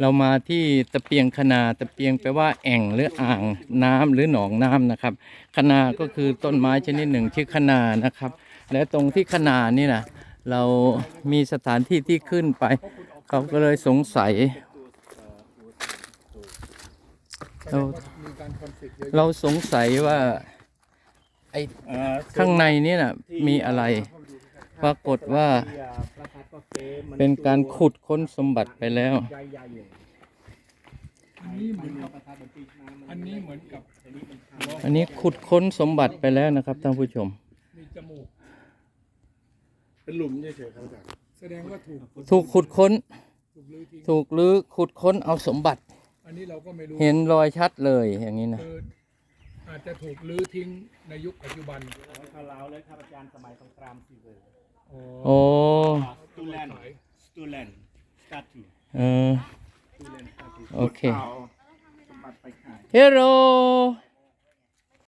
เรามาที่ตะเปียงคนาตะเปียงแปลว่าแอ่งหรืออ่างน้ำหรือหนองน้ำนะครับคนาก็คือต้นไม้ชนิดหนึ่งชื่อคนานะครับ และตรงที่คนานี่นะเรามีสถานที่ที่ขึ้นไป เขาก็เลยสงสัย เราเราสงสัยว่าไอ้ข้างในนี่นะมีอะไร ปรากฏว่า เฟมัเป็นการขุดค้นสมบัติไปแล้วใหญ่ๆเลยอันนี้เหมือนกับประทัดมันติดน้ำมัอันนี้เหมือนกับอันนี้มันทำอันนี้ขุดค้นสมบัติไปแล้วนะครับท่านผู้ชม มีจมูก เป็นหลุมเฉยๆครับอาจารย์แสดงว่าถูกถูกขุดค้น ถูกลื้อทิ้งถูกลือขุดค้นเอาสมบัติ อันนี้เราก็ไม่รู้เห็นรอยชัดเลยอย่างนี้นะคืออาจจะถูกลื้อทิ้งในยุคปัจจุบันเขาเล่าเลยครับอาจารย์สมัยสงครามซีเวอร์โอ้สตูแลนด์ สตูแลนด์สตา